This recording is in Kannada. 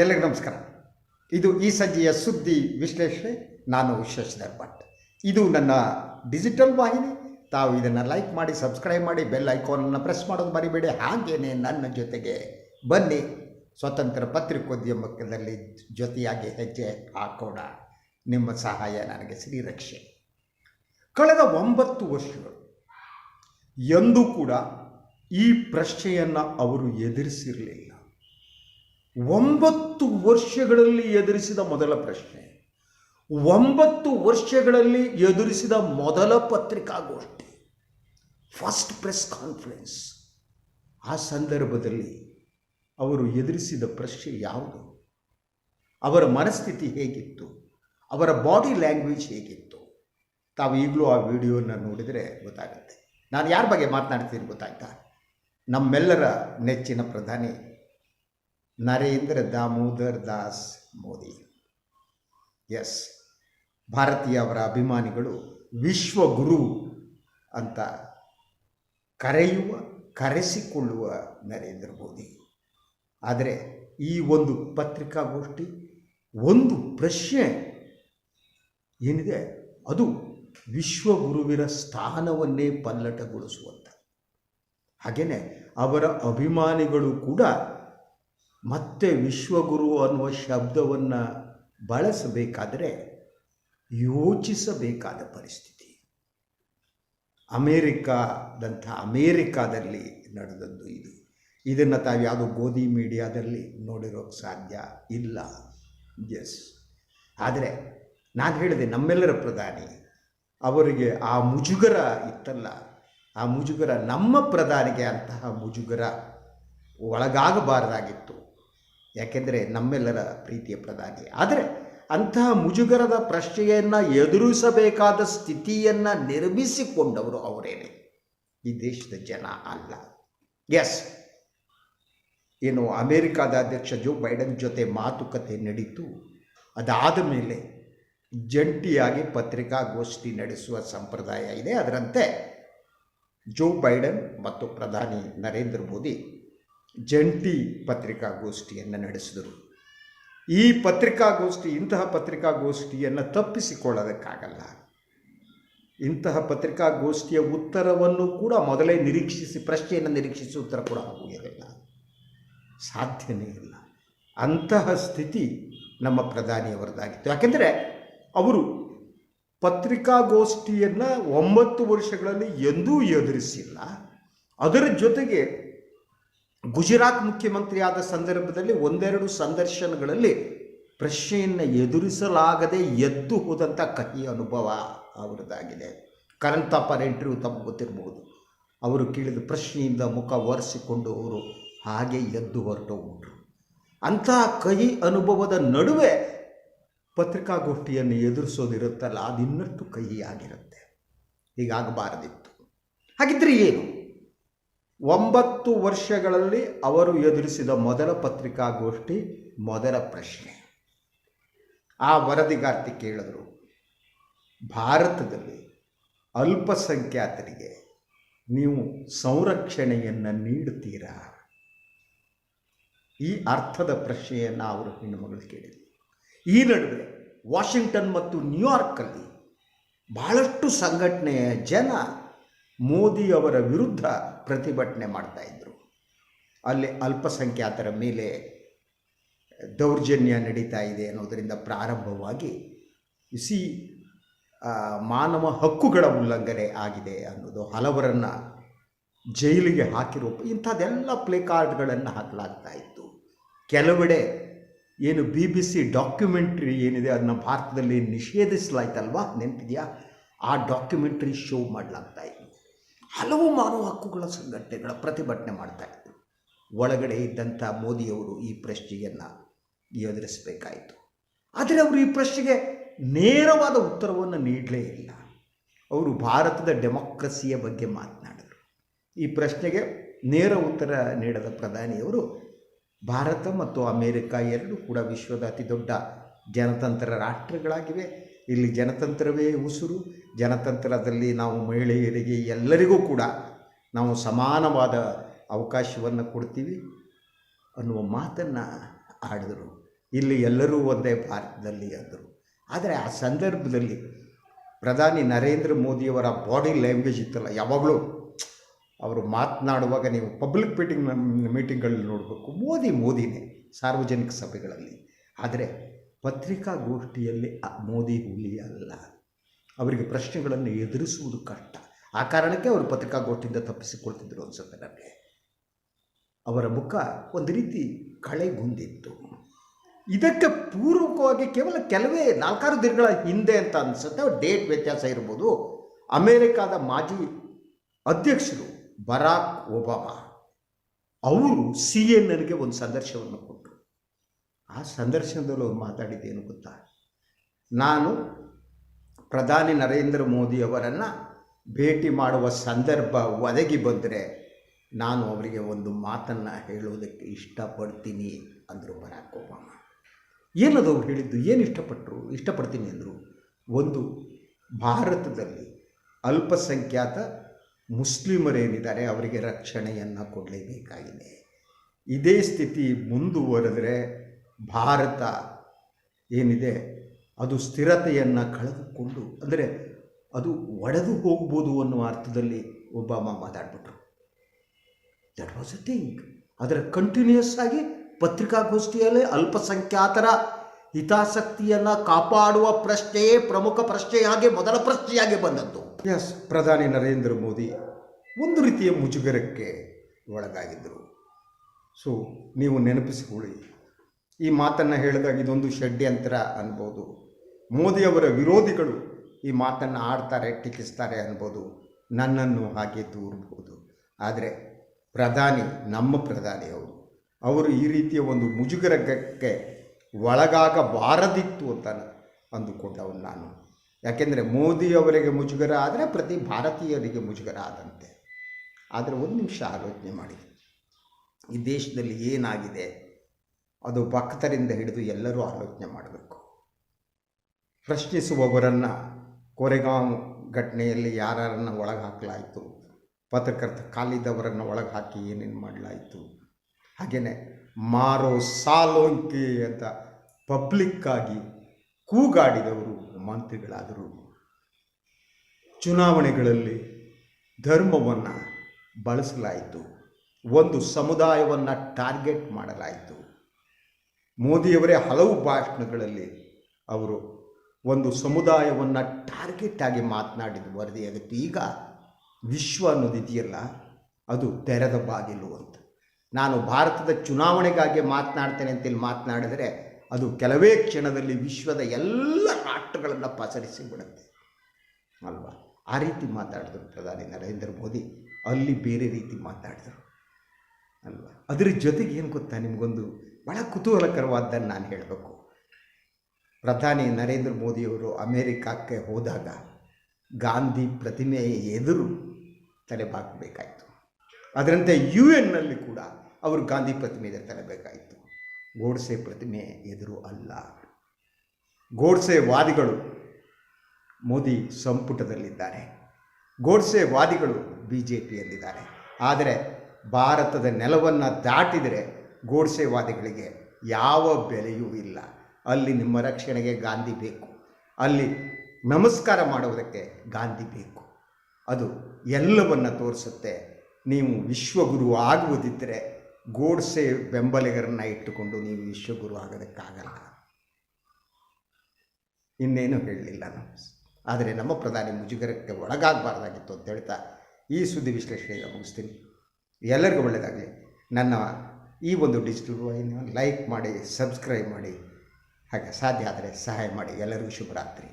ಎಲ್ಲರಿಗೂ ನಮಸ್ಕಾರ. ಇದು ಈ ಸಂಜೆಯ ಸುದ್ದಿ ವಿಶ್ಲೇಷಣೆ. ನಾನು ಶಶಿಧರ್ ಭಟ್ ಇದು ನನ್ನ ಡಿಜಿಟಲ್ ವಾಹಿನಿ. ತಾವು ಇದನ್ನು ಲೈಕ್ ಮಾಡಿ, ಸಬ್ಸ್ಕ್ರೈಬ್ ಮಾಡಿ, ಬೆಲ್ ಐಕಾನನ್ನು ಪ್ರೆಸ್ ಮಾಡೋದು ಮರಿಬೇಡಿ. ಹಾಗೇನೆ ನನ್ನ ಜೊತೆಗೆ ಬನ್ನಿ. ಸ್ವತಂತ್ರ ಪತ್ರಿಕೋದ್ಯಮದಲ್ಲಿ ಜೊತೆಯಾಗಿ ಹೆಜ್ಜೆ ಹಾಕೋಣ. ನಿಮ್ಮ ಸಹಾಯ ನನಗೆ ಶ್ರೀರಕ್ಷೆ ಕಳೆದ ಒಂಬತ್ತು ವರ್ಷಗಳು ಎಂದೂ ಕೂಡ ಈ ಪ್ರಶ್ನೆಯನ್ನು ಅವರು ಎದುರಿಸಿರಲಿಲ್ಲ. ಒಂಬತ್ತು ವರ್ಷಗಳಲ್ಲಿ ಎದುರಿಸಿದ ಮೊದಲ ಪ್ರಶ್ನೆ. ಒಂಬತ್ತು ವರ್ಷಗಳಲ್ಲಿ ಎದುರಿಸಿದ ಮೊದಲ ಪತ್ರಿಕಾಗೋಷ್ಠಿ. ಫಸ್ಟ್ ಪ್ರೆಸ್ ಕಾನ್ಫರೆನ್ಸ್ ಆ ಸಂದರ್ಭದಲ್ಲಿ ಅವರು ಎದುರಿಸಿದ ಪ್ರಶ್ನೆ ಯಾವುದು? ಅವರ ಮನಸ್ಥಿತಿ ಹೇಗಿತ್ತು? ಅವರ ಬಾಡಿ ಲ್ಯಾಂಗ್ವೇಜ್ ಹೇಗಿತ್ತು? ತಾವು ಈಗಲೂ ಆ ವಿಡಿಯೋನ ನೋಡಿದರೆ ಗೊತ್ತಾಗುತ್ತೆ. ನಾನು ಯಾರ ಬಗ್ಗೆ ಮಾತನಾಡ್ತೀನಿ ಗೊತ್ತಾಯ್ತಾ? ನಮ್ಮೆಲ್ಲರ ನೆಚ್ಚಿನ ಪ್ರಧಾನಿ ನರೇಂದ್ರ ದಾಮೋದರ್ ದಾಸ್ ಮೋದಿ. ಎಸ್ ಭಾರತೀಯ ಅವರ ಅಭಿಮಾನಿಗಳು ವಿಶ್ವಗುರು ಅಂತ ಕರೆಯುವ, ಕರೆಸಿಕೊಳ್ಳುವ ನರೇಂದ್ರ ಮೋದಿ. ಆದರೆ ಈ ಒಂದು ಪತ್ರಿಕಾಗೋಷ್ಠಿ, ಒಂದು ಪ್ರಶ್ನೆ ಏನಿದೆ? ಅದು ವಿಶ್ವಗುರುವಿನ ಸ್ಥಾನವನ್ನೇ ಪಲ್ಲಟಗೊಳಿಸುವಂಥ ಹಾಗೆಯೇ ಅವರ ಅಭಿಮಾನಿಗಳು ಕೂಡ ಮತ್ತೆ ವಿಶ್ವಗುರು ಅನ್ನುವ ಶಬ್ದವನ್ನು ಬಳಸಬೇಕಾದರೆ ಯೋಚಿಸಬೇಕಾದ ಪರಿಸ್ಥಿತಿ. ಅಮೇರಿಕಾದಂಥ ಅಮೇರಿಕಾದಲ್ಲಿ ನಡೆದದ್ದು ಇದು. ಇದನ್ನು ತಾವು ಯಾವುದೋ ಗೋಧಿ ಮೀಡಿಯಾದಲ್ಲಿ ನೋಡಿರೋಕ್ಕೆ ಸಾಧ್ಯ ಇಲ್ಲ. ಎಸ್. ಆದರೆ ನಾನು ಹೇಳಿದೆ ನಮ್ಮೆಲ್ಲರ ಪ್ರಧಾನಿ ಅವರಿಗೆ ಆ ಮುಜುಗರ ಇತ್ತಲ್ಲ, ಆ ಮುಜುಗರ ನಮ್ಮ ಪ್ರಧಾನಿಗೆ ಅಂತಹ ಮುಜುಗರ ಒಳಗಾಗಬಾರದಾಗಿತ್ತು. ಯಾಕೆಂದರೆ ನಮ್ಮೆಲ್ಲರ ಪ್ರೀತಿಯ ಪ್ರಧಾನಿ. ಆದರೆ ಅಂತಹ ಮುಜುಗರದ ಪ್ರಶ್ನೆಯನ್ನು ಎದುರಿಸಬೇಕಾದ ಸ್ಥಿತಿಯನ್ನು ನಿರ್ಮಿಸಿಕೊಂಡವರು ಅವರೇನೆ. ಈ ದೇಶದ ಜನ ಅಲ್ಲ. ಎಸ್ ಏನು ಅಮೇರಿಕಾದ ಅಧ್ಯಕ್ಷ ಜೋ ಬೈಡನ್ ಜೊತೆ ಮಾತುಕತೆ ನಡೀತು. ಅದಾದ ಮೇಲೆ ಜಂಟಿಯಾಗಿ ಪತ್ರಿಕಾಗೋಷ್ಠಿ ನಡೆಸುವ ಸಂಪ್ರದಾಯ ಇದೆ. ಅದರಂತೆ ಜೋ ಬೈಡನ್ ಮತ್ತು ಪ್ರಧಾನಿ ನರೇಂದ್ರ ಮೋದಿ ಜಂಟಿ ಪತ್ರಿಕಾಗೋಷ್ಠಿಯನ್ನು ನಡೆಸಿದರು. ಈ ಪತ್ರಿಕಾಗೋಷ್ಠಿ, ಇಂತಹ ಪತ್ರಿಕಾಗೋಷ್ಠಿಯನ್ನು ತಪ್ಪಿಸಿಕೊಳ್ಳೋದಕ್ಕಾಗಲ್ಲ. ಇಂತಹ ಪತ್ರಿಕಾಗೋಷ್ಠಿಯ ಉತ್ತರವನ್ನು ಕೂಡ ಮೊದಲೇ ನಿರೀಕ್ಷಿಸಿ, ಪ್ರಶ್ನೆಯನ್ನು ನಿರೀಕ್ಷಿಸಿ ಉತ್ತರ ಕೂಡ ಆಗುವುದಿಲ್ಲ ಸಾಧ್ಯನೇ ಇಲ್ಲ. ಅಂತಹ ಸ್ಥಿತಿ ನಮ್ಮ ಪ್ರಧಾನಿಯವರದ್ದಾಗಿತ್ತು ಯಾಕೆಂದರೆ ಅವರು ಪತ್ರಿಕಾಗೋಷ್ಠಿಯನ್ನು ಒಂಬತ್ತು ವರ್ಷಗಳಲ್ಲಿ ಎಂದೂ ಎದುರಿಸಿಲ್ಲ. ಅದರ ಜೊತೆಗೆ ಗುಜರಾತ್ ಮುಖ್ಯಮಂತ್ರಿಯಾದ ಸಂದರ್ಭದಲ್ಲಿ ಒಂದೆರಡು ಸಂದರ್ಶನಗಳಲ್ಲಿ ಪ್ರಶ್ನೆಯನ್ನು ಎದುರಿಸಲಾಗದೆ ಎದ್ದು ಹೋದಂಥ ಕಹಿ ಅನುಭವ ಅವರದಾಗಿದೆ. ಕರಂತ ಪರ ಇಂಟರ್ವ್ಯೂ ತಮ್ಮ ಗೊತ್ತಿರಬಹುದು. ಅವರು ಕೇಳಿದ ಪ್ರಶ್ನೆಯಿಂದ ಮುಖ ಒರೆಸಿಕೊಂಡು ಅವರು ಹಾಗೆ ಎದ್ದು ಹೊರಟೋಗ್ಬಿಟ್ರು. ಅಂತಹ ಕಹಿ ಅನುಭವದ ನಡುವೆ ಪತ್ರಿಕಾಗೋಷ್ಠಿಯನ್ನು ಎದುರಿಸೋದಿರುತ್ತಲ್ಲ ಅದು ಇನ್ನಷ್ಟು ಕಹಿಯಾಗಿರುತ್ತೆ. ಹೀಗಾಗಬಾರದಿತ್ತು. ಹಾಗಿದ್ರೆ ಏನು? ಒಂಬತ್ತು ವರ್ಷಗಳಲ್ಲಿ ಅವರು ಎದುರಿಸಿದ ಮೊದಲ ಪತ್ರಿಕಾಗೋಷ್ಠಿ, ಮೊದಲ ಪ್ರಶ್ನೆ. ಆ ವರದಿಗಾರ್ತಿ ಕೇಳಿದರು. ಭಾರತದಲ್ಲಿ ಅಲ್ಪಸಂಖ್ಯಾತರಿಗೆ ನೀವು ಸಂರಕ್ಷಣೆಯನ್ನು ನೀಡುತ್ತೀರಾ? ಈ ಅರ್ಥದ ಪ್ರಶ್ನೆಯನ್ನು ಅವರು ಹೆಣ್ಣುಮಗಳು ಕೇಳಿದರು. ಈ ನಡುವೆ ವಾಷಿಂಗ್ಟನ್ ಮತ್ತು ನ್ಯೂಯಾರ್ಕಲ್ಲಿ ಬಹಳಷ್ಟು ಸಂಘಟನೆಯ ಜನ ಮೋದಿ ಅವರ ವಿರುದ್ಧ ಪ್ರತಿಭಟನೆ ಮಾಡ್ತಾಯಿದ್ರು ಅಲ್ಲಿ ಅಲ್ಪಸಂಖ್ಯಾತರ ಮೇಲೆ ದೌರ್ಜನ್ಯ ನಡೀತಾ ಇದೆ ಅನ್ನೋದರಿಂದ ಪ್ರಾರಂಭವಾಗಿ ಸಿ ಮಾನವ ಹಕ್ಕುಗಳ ಉಲ್ಲಂಘನೆ ಆಗಿದೆ ಅನ್ನೋದು ಹಲವರನ್ನು ಜೈಲಿಗೆ ಹಾಕಿರೋ ಇಂಥದ್ದೆಲ್ಲ ಪ್ಲೇ ಕಾರ್ಡ್ಗಳನ್ನು ಹಾಕಲಾಗ್ತಾ ಇತ್ತು. ಕೆಲವೆಡೆ ಏನು ಬಿ ಬಿ ಸಿ ಡಾಕ್ಯುಮೆಂಟ್ರಿ ಏನಿದೆ ಅದನ್ನ ಭಾರತದಲ್ಲಿ ನಿಷೇಧಿಸಲಾಯ್ತಲ್ವಾ ನೆನಪಿದೆಯಾ? ಆ ಡಾಕ್ಯುಮೆಂಟ್ರಿ ಶೋ ಮಾಡಲಾಗ್ತಾ ಹಲವು ಮಾನವ ಹಕ್ಕುಗಳ ಸಂಘಟನೆಗಳ ಪ್ರತಿಭಟನೆ ಮಾಡ್ತಾ ಇತ್ತು ಒಳಗಡೆ ಇದ್ದಂಥ ಮೋದಿಯವರು ಈ ಪ್ರಶ್ನೆಯನ್ನು ಎದುರಿಸಬೇಕಾಯಿತು. ಆದರೆ ಅವರು ಈ ಪ್ರಶ್ನೆಗೆ ನೇರವಾದ ಉತ್ತರವನ್ನು ನೀಡಲೇ ಇಲ್ಲ. ಅವರು ಭಾರತದ ಡೆಮೋಕ್ರಸಿಯ ಬಗ್ಗೆ ಮಾತನಾಡಿದರು. ಈ ಪ್ರಶ್ನೆಗೆ ನೇರ ಉತ್ತರ ನೀಡದ ಪ್ರಧಾನಿಯವರು, ಭಾರತ ಮತ್ತು ಅಮೇರಿಕ ಎರಡೂ ಕೂಡ ವಿಶ್ವದ ಅತಿ ದೊಡ್ಡ ಜನತಂತ್ರ ರಾಷ್ಟ್ರಗಳಾಗಿವೆ. ಇಲ್ಲಿ ಜನತಂತ್ರವೇ ಉಸಿರು, ಜನತಂತ್ರದಲ್ಲಿ ನಾವು ಮಹಿಳೆಯರಿಗೆ ಎಲ್ಲರಿಗೂ ಕೂಡ ನಾವು ಸಮಾನವಾದ ಅವಕಾಶವನ್ನು ಕೊಡ್ತೀವಿ ಅನ್ನುವ ಮಾತನ್ನು ಆಡಿದರು. ಇಲ್ಲಿ ಎಲ್ಲರೂ ಒಂದೇ ಭಾರತದಲ್ಲಿ ಅಂದರು. ಆದರೆ ಆ ಸಂದರ್ಭದಲ್ಲಿ ಪ್ರಧಾನಿ ನರೇಂದ್ರ ಮೋದಿಯವರ ಬಾಡಿ ಲ್ಯಾಂಗ್ವೇಜ್ ಇತ್ತಲ್ಲ, ಯಾವಾಗಲೂ ಅವರು ಮಾತನಾಡುವಾಗ ನೀವು ಪಬ್ಲಿಕ್ ಮೀಟಿಂಗ್ ಮೀಟಿಂಗ್ಗಳಲ್ಲಿ ನೋಡಬೇಕು. ಮೋದಿ ಮೋದಿನೇ ಸಾರ್ವಜನಿಕ ಸಭೆಗಳಲ್ಲಿ. ಆದರೆ ಪತ್ರಿಕಾಗೋಷ್ಠಿಯಲ್ಲಿ ಮೋದಿ ಹುಲಿ ಅಲ್ಲ. ಅವರಿಗೆ ಪ್ರಶ್ನೆಗಳನ್ನು ಎದುರಿಸುವುದು ಕಷ್ಟ. ಆ ಕಾರಣಕ್ಕೆ ಅವರು ಪತ್ರಿಕಾಗೋಷ್ಠಿಯಿಂದ ತಪ್ಪಿಸಿಕೊಳ್ತಿದ್ದರು ಅನ್ಸುತ್ತೆ ನನಗೆ. ಅವರ ಮುಖ ಒಂದು ರೀತಿ ಕಳೆಗುಂದಿತ್ತು. ಇದಕ್ಕೆ ಪೂರ್ವಕವಾಗಿ ಕೇವಲ ಕೆಲವೇ ನಾಲ್ಕಾರು ದಿನಗಳ ಹಿಂದೆ ಅಂತ ಅನಿಸುತ್ತೆ. ಡೇಟ್ ವ್ಯತ್ಯಾಸ ಇರ್ಬೋದು. ಅಮೇರಿಕಾದ ಮಾಜಿ ಅಧ್ಯಕ್ಷರು ಬರಾಕ್ ಒಬಾಮಾ. ಅವರು ಸಿ ಎನ್ ಎನ್ಗೆ ಒಂದು ಸಂದರ್ಶನವನ್ನು ಕೊಟ್ಟರು. ಆ ಸಂದರ್ಶನದಲ್ಲಿ ಅವರು ಮಾತಾಡಿದ್ದೇನು ಗೊತ್ತಾ? ನಾನು ಪ್ರಧಾನಿ ನರೇಂದ್ರ ಮೋದಿಯವರನ್ನು ಭೇಟಿ ಮಾಡುವ ಸಂದರ್ಭ ಒದಗಿ ಬಂದರೆ ನಾನು ಅವರಿಗೆ ಒಂದು ಮಾತನ್ನು ಹೇಳುವುದಕ್ಕೆ ಇಷ್ಟಪಡ್ತೀನಿ ಅಂದರು ಬರಾಕ್ ಒಬಾಮ. ಏನದು ಅವ್ರು ಹೇಳಿದ್ದು? ಏನು ಇಷ್ಟಪಟ್ಟರು ಇಷ್ಟಪಡ್ತೀನಿ ಅಂದರು. ಒಂದು, ಭಾರತದಲ್ಲಿ ಅಲ್ಪಸಂಖ್ಯಾತ ಮುಸ್ಲಿಮರೇನಿದ್ದಾರೆ ಅವರಿಗೆ ರಕ್ಷಣೆಯನ್ನು ಕೊಡಲೇಬೇಕಾಗಿದೆ. ಇದೇ ಸ್ಥಿತಿ ಮುಂದುವರೆದರೆ ಭಾರತ ಏನಿದೆ, ಅದು ಸ್ಥಿರತೆಯನ್ನು ಕಳೆದುಕೊಂಡು, ಅಂದರೆ ಅದು ಒಡೆದು ಹೋಗ್ಬೋದು ಅನ್ನುವ ಅರ್ಥದಲ್ಲಿ ಒಬ್ಬಾಮ ಮಾತಾಡ್ಬಿಟ್ರು. ದಟ್ ವಾಸ್ ಅ ಥಿಂಗ್ ಅದರ ಕಂಟಿನ್ಯೂಸ್ ಆಗಿ ಪತ್ರಿಕಾಗೋಷ್ಠಿಯಲ್ಲೇ ಅಲ್ಪಸಂಖ್ಯಾತರ ಹಿತಾಸಕ್ತಿಯನ್ನು ಕಾಪಾಡುವ ಪ್ರಶ್ನೆಯೇ ಪ್ರಮುಖ ಪ್ರಶ್ನೆಯಾಗಿ ಮೊದಲ ಪ್ರಶ್ನೆಯಾಗಿ ಬಂದದ್ದು. ಎಸ್ ಪ್ರಧಾನಿ ನರೇಂದ್ರ ಮೋದಿ ಒಂದು ರೀತಿಯ ಮುಜುಗರಕ್ಕೆ ಒಳಗಾಗಿದ್ದರು. ಸೊ ನೀವು ನೆನಪಿಸಿಕೊಳ್ಳಿ ಈ ಮಾತನ್ನು ಹೇಳಿದಾಗ ಇದೊಂದು ಷಡ್ಯಂತ್ರ ಅನ್ಬೋದು. ಮೋದಿಯವರ ವಿರೋಧಿಗಳು ಈ ಮಾತನ್ನು ಆಡ್ತಾರೆ, ಟೀಕಿಸ್ತಾರೆ ಅನ್ಬೋದು. ನನ್ನನ್ನು ಹಾಗೆ ದೂರಬಹುದು ಆದರೆ ಪ್ರಧಾನಿ, ನಮ್ಮ ಪ್ರಧಾನಿ ಅವರು ಅವರು ಈ ರೀತಿಯ ಒಂದು ಮುಜುಗರಕ್ಕೆ ಒಳಗಾಗಬಾರದಿತ್ತು ಅಂತ ಅಂದುಕೊಂಡವನು ನಾನು. ಯಾಕೆಂದರೆ ಮೋದಿಯವರಿಗೆ ಮುಜುಗರ ಆದರೆ ಪ್ರತಿ ಭಾರತೀಯರಿಗೆ ಮುಜುಗರ ಆದಂತೆ. ಆದರೆ ಒಂದು ನಿಮಿಷ ಆಲೋಚನೆ ಮಾಡಿ. ಈ ದೇಶದಲ್ಲಿ ಏನಾಗಿದೆ? ಅದು ಭಕ್ತರಿಂದ ಹಿಡಿದು ಎಲ್ಲರೂ ಆಲೋಚನೆ ಮಾಡಬೇಕು. ಪ್ರಶ್ನಿಸುವವರನ್ನು ಕೊರೆಗಾಂವ್ ಘಟನೆಯಲ್ಲಿ ಯಾರನ್ನು ಒಳಗೆ ಹಾಕಲಾಯಿತು ಪತ್ರಕರ್ತ ಖಾಲಿದವರನ್ನು ಒಳಗೆ ಹಾಕಿ ಏನೇನು ಮಾಡಲಾಯಿತು? ಹಾಗೆಯೇ ಮಾರೋ ಸಾಲೋಂಕಿ ಅಂತ ಪಬ್ಲಿಕ್ಕಾಗಿ ಕೂಗಾಡಿದವರು ಮಂತ್ರಿಗಳಾದರು. ಚುನಾವಣೆಗಳಲ್ಲಿ ಧರ್ಮವನ್ನು ಬಳಸಲಾಯಿತು. ಒಂದು ಸಮುದಾಯವನ್ನು ಟಾರ್ಗೆಟ್ ಮಾಡಲಾಯಿತು. ಮೋದಿಯವರೇ ಹಲವು ಭಾಷಣಗಳಲ್ಲಿ ಅವರು ಒಂದು ಸಮುದಾಯವನ್ನು ಟಾರ್ಗೆಟ್ ಆಗಿ ಮಾತನಾಡಿದ ವರದಿಯಾಗುತ್ತೆ. ಈಗ ವಿಶ್ವ ಅನ್ನೋದಿದೆಯಲ್ಲ ಅದು ತೆರೆದ ಬಾಗಿಲು ಅಂತ. ನಾನು ಭಾರತದ ಚುನಾವಣೆಗಾಗಿ ಮಾತನಾಡ್ತೇನೆ ಅಂತೇಳಿ ಮಾತನಾಡಿದರೆ ಅದು ಕೆಲವೇ ಕ್ಷಣದಲ್ಲಿ ವಿಶ್ವದ ಎಲ್ಲ ರಾಷ್ಟ್ರಗಳನ್ನು ಪಸರಿಸಿ ಬಿಡುತ್ತೆ. ಅಲ್ವಾ? ಆ ರೀತಿ ಮಾತಾಡಿದ್ರು ಪ್ರಧಾನಿ ನರೇಂದ್ರ ಮೋದಿ. ಅಲ್ಲಿ ಬೇರೆ ರೀತಿ ಮಾತಾಡಿದರು. ಅಲ್ವಾ? ಅದರ ಜೊತೆಗೆ ಏನು ಗೊತ್ತಾ ನಿಮಗೊಂದು ಭಾಳ ಕುತೂಹಲಕರವಾದ್ದನ್ನು ನಾನು ಹೇಳಬೇಕು. ಪ್ರಧಾನಿ ನರೇಂದ್ರ ಮೋದಿಯವರು ಅಮೇರಿಕಕ್ಕೆ ಹೋದಾಗ ಗಾಂಧಿ ಪ್ರತಿಮೆ ಎದುರು ತಲೆಬಾಗಬೇಕಾಯಿತು ಅದರಂತೆ ಯು ಎನ್ನಲ್ಲಿ ಕೂಡ ಅವರು ಗಾಂಧಿ ಪ್ರತಿಮೆ ಎದುರು ತರಬೇಕಾಯಿತು ಗೋಡ್ಸೆ ಪ್ರತಿಮೆ ಎದುರು ಅಲ್ಲ. ಗೋಡ್ಸೆ ವಾದಿಗಳು ಮೋದಿ ಸಂಪುಟದಲ್ಲಿದ್ದಾರೆ. ಗೋಡ್ಸೆ ವಾದಿಗಳು ಬಿ ಜೆ ಪಿಯಲ್ಲಿದ್ದಾರೆ ಆದರೆ ಭಾರತದ ನೆಲವನ್ನು ದಾಟಿದರೆ ಗೋಡ್ಸೆವಾದಿಗಳಿಗೆ ಯಾವ ಬೆಲೆಯೂ ಇಲ್ಲ. ಅಲ್ಲಿ ನಿಮ್ಮ ರಕ್ಷಣೆಗೆ ಗಾಂಧಿ ಬೇಕು. ಅಲ್ಲಿ ನಮಸ್ಕಾರ ಮಾಡುವುದಕ್ಕೆ ಗಾಂಧಿ ಬೇಕು. ಅದು ಎಲ್ಲವನ್ನು ತೋರಿಸುತ್ತೆ. ನೀವು ವಿಶ್ವಗುರು ಆಗುವುದಿದ್ದರೆ ಗೋಡ್ಸೆ ಬೆಂಬಲಿಗರನ್ನು ಇಟ್ಟುಕೊಂಡು ನೀವು ವಿಶ್ವಗುರು ಆಗೋದಕ್ಕಾಗಲ್ಲ. ಇನ್ನೇನು ಹೇಳಲಿಲ್ಲ ನಾನು. ಆದರೆ ನಮ್ಮ ಪ್ರಧಾನಿ ಮುಜುಗರಕ್ಕೆ ಒಳಗಾಗಬಾರ್ದಾಗಿತ್ತು ಅಂತ ಹೇಳ್ತಾ ಈ ಸುದ್ದಿ ವಿಶ್ಲೇಷಣೆಗೆ ಮುಗಿಸ್ತೀನಿ. ಎಲ್ಲರಿಗೂ ಒಳ್ಳೆಯದಾಗಲಿ ನನ್ನ ಈ ಒಂದು ಡಿಜಿಟಲ್ ವಾಹಿನಿಯನ್ನು ಲೈಕ್ ಮಾಡಿ ಸಬ್ಸ್ಕ್ರೈಬ್ ಮಾಡಿ, ಹಾಗೆ ಸಾಧ್ಯ ಆದರೆ ಸಹಾಯ ಮಾಡಿ. ಎಲ್ಲರಿಗೂ ಶುಭರಾತ್ರಿ